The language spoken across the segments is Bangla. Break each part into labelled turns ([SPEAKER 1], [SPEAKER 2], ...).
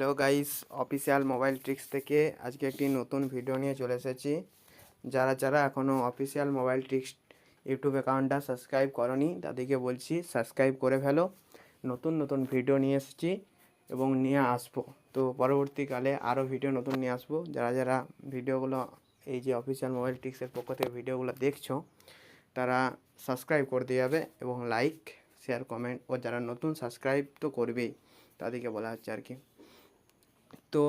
[SPEAKER 1] Hello guys official mobile tricks থেকে আজকে একটি নতুন ভিডিও নিয়ে চলে এসেছি। যারা যারা এখনও অফিসিয়াল মোবাইল ট্রিক্স ইউটিউব অ্যাকাউন্টটা সাবস্ক্রাইব করনি, তাদেরকে বলছি সাবস্ক্রাইব করে ফেলো। নতুন নতুন ভিডিও নিয়ে এসেছি এবং নিয়ে আসব। তো পরবর্তীকালে আরও ভিডিও নতুন নিয়ে আসব। যারা যারা ভিডিওগুলো এই যে অফিসিয়াল মোবাইল ট্রিক্সের পক্ষ থেকে ভিডিওগুলো দেখছ, তারা সাবস্ক্রাইব করে দিয়ে যাবে এবং লাইক শেয়ার কমেন্ট ও যারা নতুন সাবস্ক্রাইব তো করবেই, তাদেরকে বলা হচ্ছে আর কি। তো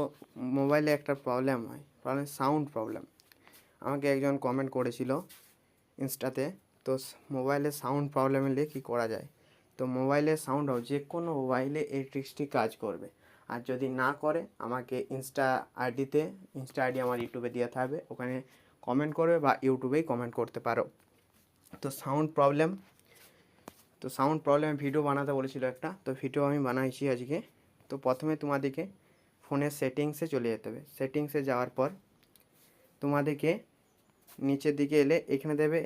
[SPEAKER 1] মোবাইলে একটা প্রবলেম হয় প্রবলেম সাউন্ড প্রবলেম আমাকে একজন কমেন্ট করেছিল ইনস্টাতে, তো মোবাইলে সাউন্ড প্রবলেম এলে কী করা যায়? তো মোবাইলে সাউন্ড যে কোনো মোবাইলে এই ট্রিক্সটি কাজ করবে। আর যদি না করে, আমাকে ইনস্টা আইডিতে ইনস্টা আইডি আমার ইউটিউবে দেওয়া থাকবে, ওখানে কমেন্ট করবে বা ইউটিউবেই কমেন্ট করতে পারো। তো সাউন্ড প্রবলেম তো সাউন্ড প্রবলেম ভিডিও বানাতে বলেছিল একটা, তো ভিডিও আমি বানাইছি আজকে। তো প্রথমে তোমাদেরকে ফোনের সেটিংসে চলে যেতে হবে। সেটিংসে যাওয়ার পর তোমাদেরকে নিচের দিকে এলে এখানে দেবে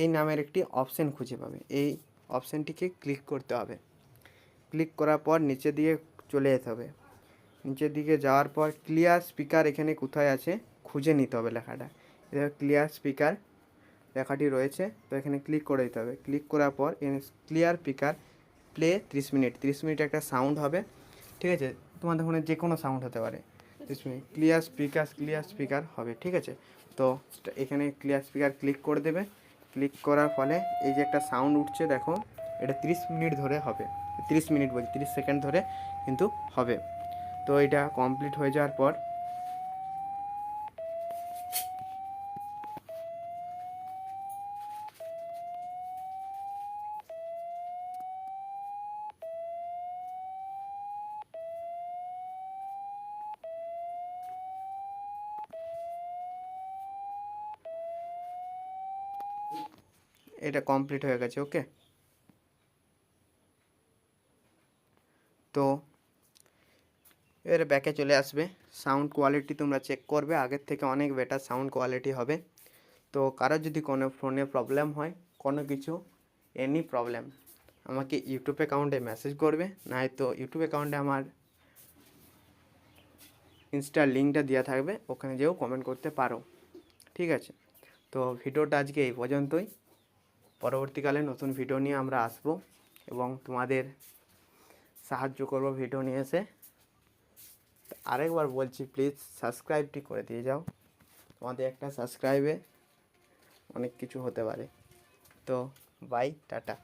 [SPEAKER 1] এই নামের একটি অপশন খুঁজে পাবে। এই অপশানটিকে ক্লিক করতে হবে। ক্লিক করার পর নিচের দিকে চলে যেতে হবে। নিচের দিকে যাওয়ার পর ক্লিয়ার স্পিকার এখানে কোথায় আছে খুঁজে নিতে হবে লেখাটা। এটা ক্লিয়ার স্পিকার লেখাটি রয়েছে, তো এখানে ক্লিক করে দিতে হবে। ক্লিক করার পর ক্লিয়ার স্পিকার প্লে ত্রিশ মিনিট। ত্রিশ মিনিট একটা সাউন্ড হবে। ঠিক আছে? তোমাদের ফোনে যে কোনো সাউন্ড হতে পারে। ক্লিয়ার স্পিকার ক্লিয়ার স্পিকার হবে, ঠিক আছে? তো এখানে ক্লিয়ার স্পিকার ক্লিক করে দেবে। ক্লিক করার ফলে এই যে একটা সাউন্ড উঠছে, দেখো, এটা ত্রিশ মিনিট ধরে হবে। ত্রিশ মিনিট বলছি, ত্রিশ সেকেন্ড ধরে কিন্তু হবে। তো এটা কমপ্লিট হয়ে যাওয়ার পর এটা কমপ্লিট হয়ে গেছে ওকে তো এবারে ব্যাকে চলে আসবে। সাউন্ড কোয়ালিটি তোমরা চেক করবে, আগের থেকে অনেক বেটার সাউন্ড কোয়ালিটি হবে। তো কারোর যদি কোনো ফোনে প্রবলেম হয়, কোনো কিছু এনি প্রবলেম আমাকে ইউটিউব অ্যাকাউন্টে মেসেজ করবে নয়তো ইউটিউব অ্যাকাউন্টে আমার ইনস্টার লিঙ্কটা দেওয়া থাকবে, ওখানে যেও কমেন্ট করতে পারো। ঠিক আছে? তো ভিডিওটা আজকে এই পর্যন্তই। পরবর্তীকালে নতুন ভিডিও নিয়ে আমরা আসব এবং তোমাদের সাহায্য করব ভিডিও নিয়ে এসে। আরেকবার বলছি প্লিজ সাবস্ক্রাইবটি করে দিয়ে যাও। তোমাদের একটা সাবস্ক্রাইবে অনেক কিছু হতে পারে। তো বাই টাটা।